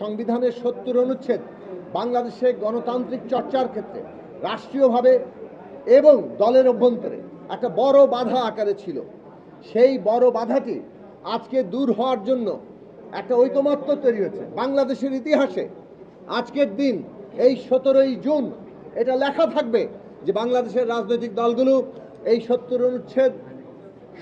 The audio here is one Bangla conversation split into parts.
সংবিধানের সত্তর অনুচ্ছেদ বাংলাদেশে গণতান্ত্রিক চর্চার ক্ষেত্রে রাষ্ট্রীয়ভাবে এবং দলের অভ্যন্তরে একটা বড় বাধা আকারে ছিল। সেই বড় বাধাটি আজকে দূর হওয়ার জন্য একটা ঐকমত্য তৈরি হয়েছে। বাংলাদেশের ইতিহাসে আজকের দিন এই সতেরোই জুন এটা লেখা থাকবে যে বাংলাদেশের রাজনৈতিক দলগুলো এই সত্তর অনুচ্ছেদ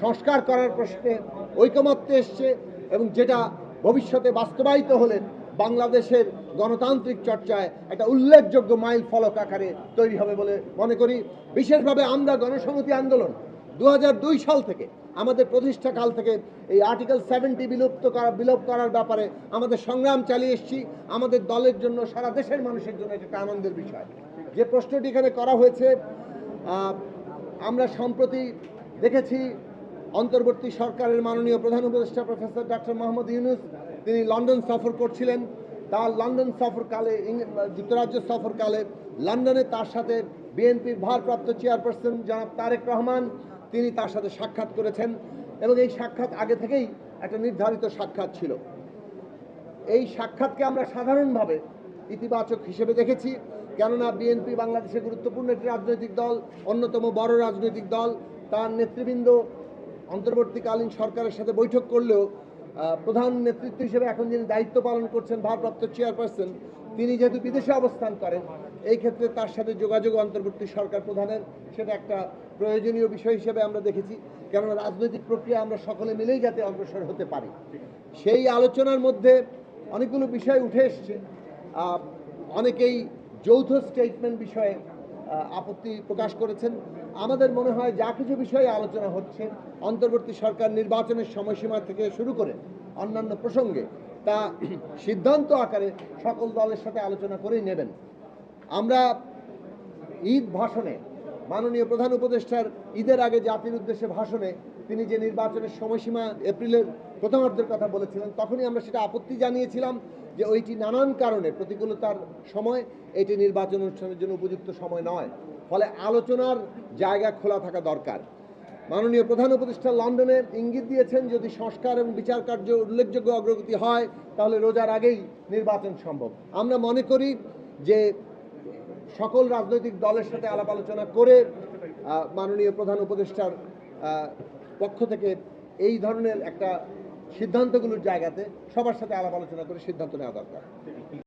সংস্কার করার প্রশ্নে ঐকমত্যে এসছে এবং যেটা ভবিষ্যতে বাস্তবায়িত হলে বাংলাদেশের গণতান্ত্রিক চর্চায় একটা উল্লেখযোগ্য মাইল ফলক আকারে তৈরি হবে বলে মনে করি। বিশেষভাবে আমরা গণসংহতি আন্দোলন দু হাজার দুই সাল থেকে, আমাদের প্রতিষ্ঠা কাল থেকে এই আর্টিকেল সেভেন্টি বিলুপ্ত করা বিলোপ করার ব্যাপারে আমাদের সংগ্রাম চালিয়ে এসেছি। আমাদের দলের জন্য, সারা দেশের মানুষের জন্য এটা আনন্দের বিষয়। যে প্রশ্নটি এখানে করা হয়েছে আমরা সম্প্রতি দেখেছি অন্তর্বর্তী সরকারের মাননীয় প্রধান উপদেষ্টা প্রফেসর ডক্টর মোহাম্মদ ইউনুস, তিনি লন্ডন সফর করছিলেন। তার লন্ডন সফরকালে যুক্তরাজ্য সফরকালে লন্ডনে তার সাথে বিএনপির ভারপ্রাপ্ত চেয়ারপারসন জনাব তারেক রহমান, তিনি তার সাথে সাক্ষাৎ করেছেন এবং এই সাক্ষাৎ আগে থেকেই একটা নির্ধারিত সাক্ষাৎ ছিল। এই সাক্ষাৎকে আমরা সাধারণভাবে ইতিবাচক হিসেবে দেখেছি, কেননা বিএনপি বাংলাদেশের গুরুত্বপূর্ণ একটি রাজনৈতিক দল, অন্যতম বড় রাজনৈতিক দল। তার নেতৃবৃন্দ অন্তর্বর্তীকালীন সরকারের সাথে বৈঠক করলেও প্রধান নেতৃত্ব হিসেবে এখন যিনি দায়িত্ব পালন করছেন ভারপ্রাপ্ত চেয়ারপারসন, তিনি যেহেতু বিদেশে অবস্থান করেন, এই ক্ষেত্রে তার সাথে যোগাযোগ অন্তর্বর্তী সরকার প্রধানের সেটা একটা প্রয়োজনীয় বিষয় হিসেবে আমরা দেখেছি। কেননা রাজনৈতিক প্রক্রিয়া আমরা সকলে মিলেই যাতে অগ্রসর হতে পারি। সেই আলোচনার মধ্যে অনেকগুলো বিষয় উঠে এসছে। অনেকেই যৌথ স্টেটমেন্ট বিষয়ে আপত্তি প্রকাশ করেছেন। আমাদের মনে হয় যা কিছু বিষয়ে আলোচনা হচ্ছে, অন্তর্বর্তী সরকার নির্বাচনের সময়সীমা থেকে শুরু করে অন্যান্য প্রসঙ্গে, তা সিদ্ধান্ত আকারে সকল দলের সাথে আলোচনা করেই নেবেন। আমরা ঈদ ভাষণে মাননীয় প্রধান উপদেষ্টার ঈদের আগে জাতির উদ্দেশ্যে ভাষণে তিনি যে নির্বাচনের সময়সীমা এপ্রিলের প্রথমার্ধের কথা বলেছিলেন, তখনই আমরা সেটা আপত্তি জানিয়েছিলাম যে ওইটি নানান কারণে প্রতিকূলতার সময় এটি নির্বাচন অনুষ্ঠানের জন্য উপযুক্ত সময় নয়। ফলে আলোচনার জায়গা খোলা থাকা দরকার। মাননীয় প্রধান উপদেষ্টা লন্ডনে ইঙ্গিত দিয়েছেন, যদি সংস্কার এবং বিচার কার্য উল্লেখযোগ্য অগ্রগতি হয়, তাহলে রোজার আগেই নির্বাচন সম্ভব। আমরা মনে করি যে সকল রাজনৈতিক দলের সাথে আলাপ আলোচনা করে মাননীয় প্রধান উপদেষ্টার পক্ষ থেকে এই ধরনের একটা সিদ্ধান্তগুলোর জায়গাতে সবার সাথে আলাপ আলোচনা করে সিদ্ধান্ত নেওয়া দরকার।